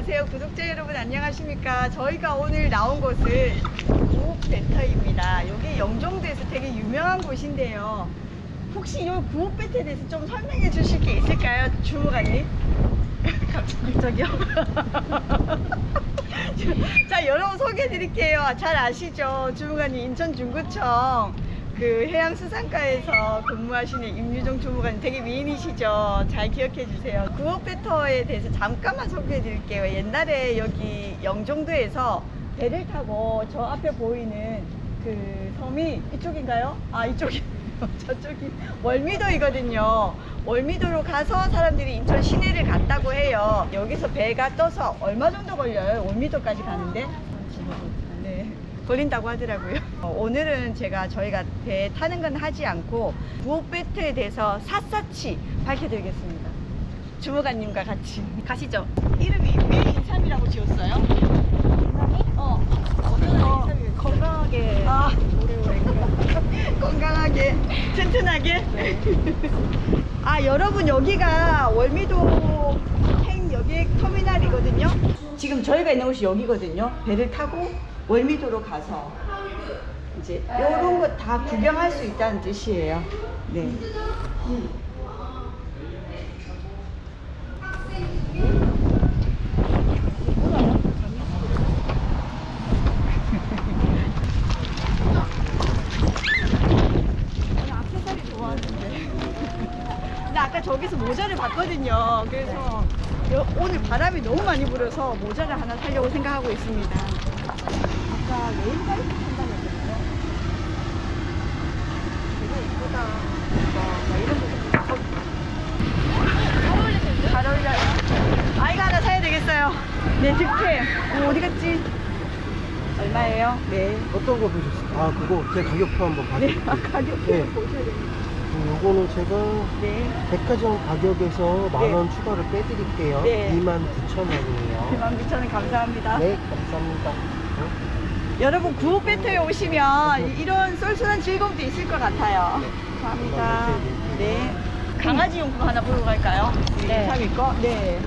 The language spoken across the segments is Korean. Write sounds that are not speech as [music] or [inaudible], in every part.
안녕하세요. 구독자 여러분 안녕하십니까. 저희가 오늘 나온 곳은 구옥배터입니다. 여기 영종도에서 되게 유명한 곳인데요. 혹시 이 구옥배터에 대해서 좀 설명해 주실 게 있을까요? 주무관님? [laughs] 갑자기 저기요. [laughs] 자, 여러분 소개해 드릴게요. 잘 아시죠? 주무관님 인천 중구청 그 해양 수산과에서 근무하시는 임유정 주무관님 되게 미인이시죠? 잘 기억해 주세요. 구옥배터에 대해서 잠깐만 소개해 드릴게요. 옛날에 여기 영종도에서 배를 타고 저 앞에 보이는 그 섬이 이쪽인가요? 아, 이쪽이. [laughs] 저쪽이 월미도이거든요. 월미도로 가서 사람들이 인천 시내를 갔다고 해요. 여기서 배가 떠서 얼마 정도 걸려요? 월미도까지 가는데? 네. 걸린다고 하더라고요. [laughs] 어, 오늘은 제가 저희가 배 타는 건 하지 않고 부엌 배트에 대해서 샅샅이 밝혀드리겠습니다. 주무관님과 같이 가시죠. 이름이 왜 인삼이라고 지었어요? 어. 어, 건강하게 아. 오래오래 [laughs] 건강하게 튼튼하게 아 여러분 여기가 월미도 행 여객 터미널이거든요 지금 저희가 있는 곳이 여기거든요 배를 타고 월미도로 가서 이제 이런 거 다 구경할 수 있다는 뜻이에요 네 아까 저기서 모자를 봤거든요. 그래서 여- 오늘 바람이 너무 많이 불어서 모자를 하나 사려고 생각하고 있습니다. 아까 레인바이크 탄다고 했거든요. 되게 예쁘다. 막, 막 이런 거. 어, 잘 어울려요. 아이가 하나 사야 되겠어요. 네, 득템. 어, 어디 갔지? 얼마예요? 네. 어떤 거 보셨어요? 아 그거 제 가격표 한번 네, 봐드릴게요 아, 가격 네. 보셔야 됩니다. 음, 요거는 제가 네. 백화점 가격에서 만 네. 원 추가로 빼드릴게요 네. 29,000원이에요 29,000원 감사합니다. 네 감사합니다 어? 여러분 구호 배터에 오시면 이- 이런 쏠쏠한 즐거움도 있을 것 같아요. 감사합니다. 네. 강아지 용품 하나 보러 갈까요? 네. 사위 거? 네.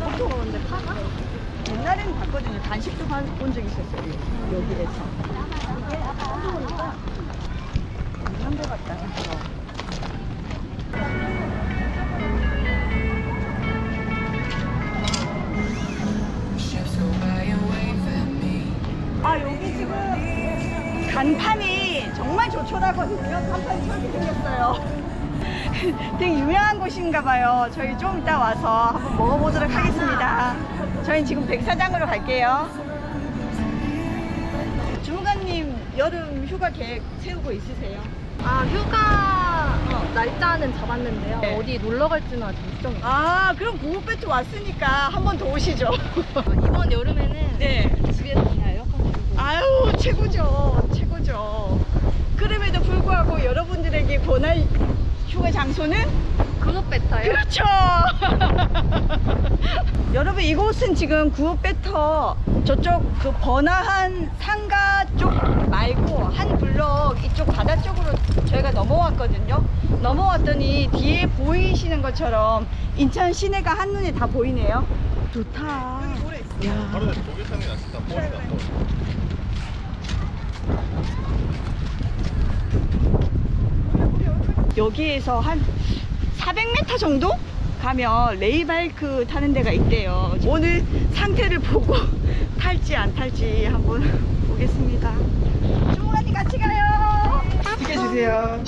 포토가 근데 파가? 옛날에는 봤거든요. 간식도 봐- 본 적이 있었어요. 여기에서. 한것 같다. 간판이 정말 조촐하거든요. 간판이 저렇게 생겼어요. [laughs] 되게 유명한 곳인가 봐요. 저희 좀 이따 와서 한번 먹어보도록 하겠습니다. 저희는 지금 백사장으로 갈게요. 주무관님 여름 휴가 계획 세우고 있으세요? 아 휴가 어, 날짜는 잡았는데요 네. 어디 놀러 갈지는 아직 못 정했어요 아 그럼 구호배트 왔으니까 한 번 더 오시죠. [laughs] 이번 여름에는 네. 집에서 아유 최고죠 최고죠 그럼에도 불구하고 여러분들에게 권할 휴가 장소는 그것 배터요? 그렇죠 [laughs] 여러분 이곳은 지금 구읍배터 저쪽 그 번화한 상가 쪽 말고 한 블럭 이쪽 바다 쪽으로 저희가 넘어왔거든요 넘어왔더니 뒤에 보이시는 것처럼 인천 시내가 한눈에 다 보이네요 좋다 야. 바로 목욕탕이 났었다. 버리다. 여기에서 한 400m 정도 가면 레이바이크 타는 데가 있대요. 오늘 상태를 보고 [laughs] 탈지 안 탈지 한번 보겠습니다. 주무관이 같이 가요. 찍어주세요.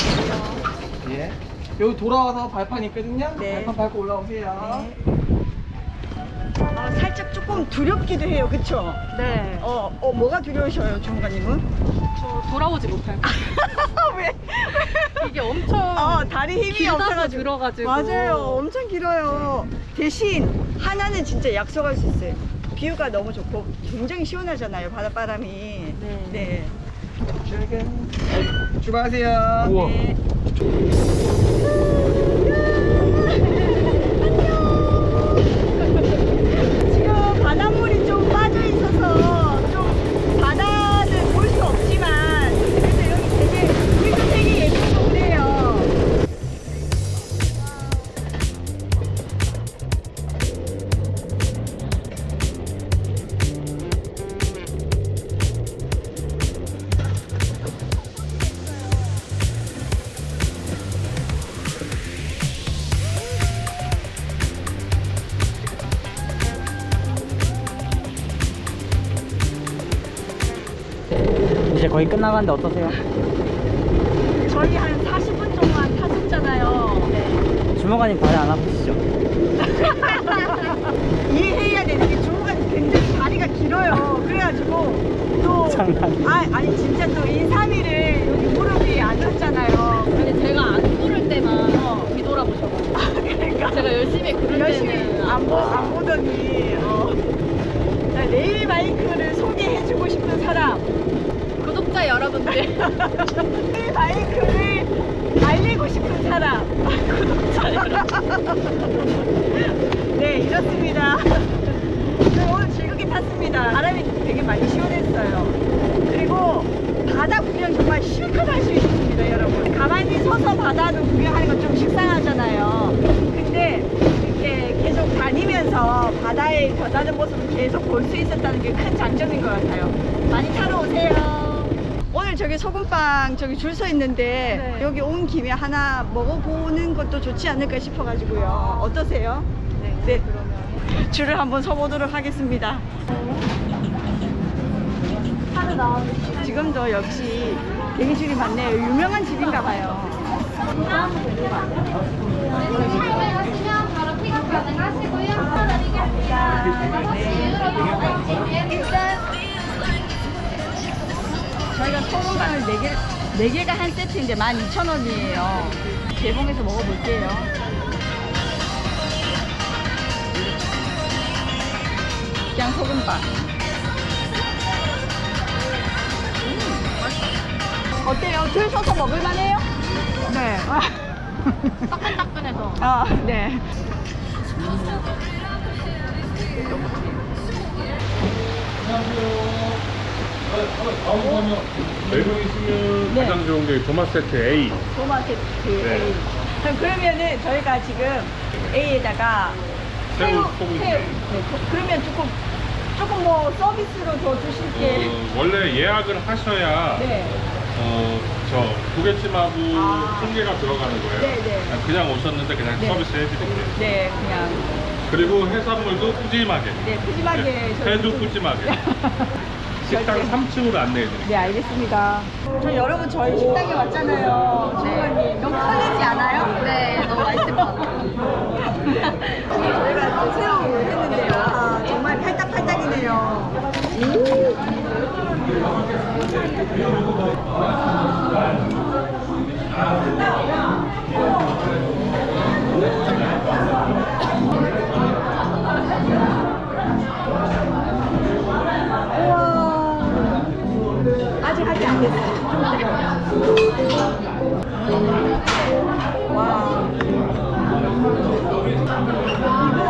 예. 여기 돌아와서 발판 있거든요. 네. 발판 밟고 올라오세요. 아, 살짝 조금 두렵기도 해요, 그쵸? 네. 어, 어 뭐가 두려우셔요, 주무관님은? 저 돌아오지 못할 거 [laughs] 왜? 이게 엄청 어, 다리 힘이 길다고 없어가지고. 들어가지고. 맞아요. 엄청 길어요. 대신 하나는 진짜 약속할 수 있어요. 뷰가 너무 좋고 굉장히 시원하잖아요. 바닷바람이. 네. 네. 출근. 출발하세요. 우와 네. 거의 끝나가는데 어떠세요? 저희 한 40분 동안 타셨잖아요. 네. 주먹아님 다리 안 아프시죠? [laughs] 이해해야 되는 게 주먹은 굉장히 다리가 길어요. 그래가지고 또 장난. 아, 아니 진짜 또 인삼이를 여기 무릎이 안 졌잖아요. 근데 제가 안 부를 때만 뒤돌아보셔가지고. 그러니까 제가 열심히 부를 열심히 때는 안, 보, 안 보더니 어. 자, 레일 바이크를 소개해주고 싶은 사람 구독자 여러분들. 레일 바이크를 알리고 싶은 사람. [laughs] 네 이렇습니다. 네, 오늘 즐겁게 탔습니다. 바람이 되게 많이 시원했어요. 그리고 바다 구경 정말 실컷 할 수 있습니다 여러분. 가만히 서서 바다도 구경하는 건 좀 식상하잖아요. 근데 이렇게 계속 다니면서 바다에 변하는 모습을 계속 볼 수 있었다는 게 큰 장점인 것 같아요. 많이 타러 오세요 저기 소금빵 저기 줄 서 있는데 네. 여기 온 김에 하나 먹어보는 것도 좋지 않을까 싶어가지고요 어떠세요? 네, 네. 그러면. 줄을 한번 서보도록 하겠습니다. 지금도 역시 되게 줄이 많네요. 유명한 집인가 봐요. 하시면 바로 픽업 가능하시고요. 드리겠습니다. 저희가 소금빵을 4개, 4개가 한 세트인데 12,000원이에요. 개봉해서 먹어볼게요. 그냥 소금빵. 음, 어때요? 줄 서서 먹을만해요? 네. [laughs] 따끈따끈해서. 아, 네. 외국 있으면 네. 가장 좋은 게 도마 세트 A. 토마토 네. A. 그럼 그러면은 저희가 지금 A에다가 새우. 새우. 네, 그- 그러면 조금 조금 뭐 서비스로 더 주실 게. 어, 원래 예약을 하셔야 네. 어, 저 조개찜하고 아. 성게가 들어가는 거예요. 네, 네. 아, 그냥 오셨는데 그냥 네. 서비스 해드릴게요. 네, 그냥 그리고 해산물도 푸짐하게. 네 푸짐하게. 저희 회도 좀- 푸짐하게. [laughs] 식당 절대. 3층으로 안내해드릴게요. 네, 알겠습니다. 저 여러분 저희 식당에 왔잖아요. 주무관님 너무 설레지 않아요? 네, 너무 맛있을 것 같아요. [laughs] [laughs] 저희가 또 새우 했 아직 안 됐어요. 와. 이거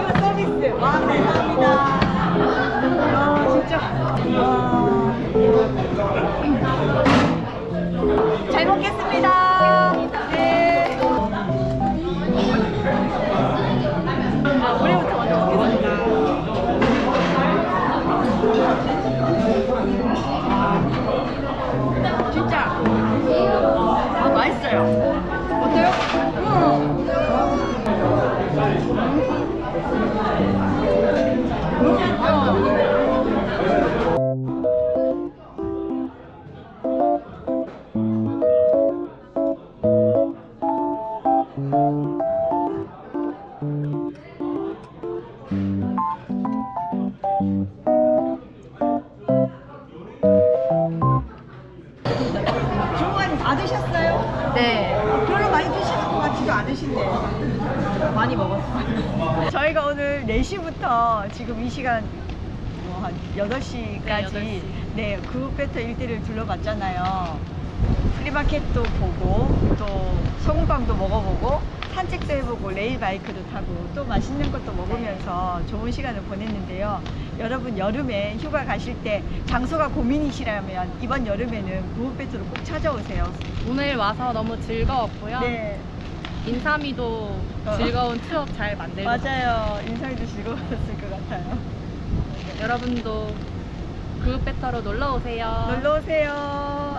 이거 서비스. 와 감사합니다. 아 진짜. 와. 잘 먹겠습니다. 주무관님 다 드셨어요? 네. 별로 많이 드시는 것 같지도 않으신데 많이 먹었어요. 저희가 오늘 4시부터 지금 이 시간 뭐 한 8시까지 네, 8시. 네, 구백배터 일대를 둘러봤잖아요. 프리마켓도 보고 또 소금빵도 먹어보고 산책도 해보고 레일바이크도 타고 또 맛있는 것도 먹으면서 좋은 시간을 보냈는데요. 여러분 여름에 휴가 가실 때 장소가 고민이시라면 이번 여름에는 구백배터로 꼭 찾아오세요. 오늘 와서 너무 즐거웠고요. 네. 인삼이도 어. 즐거운 추억 잘 만들고 맞아요. 인상이도 즐거웠을 것 같아요. 여러분도 그룹 배터로 놀러 오세요. 놀러 오세요.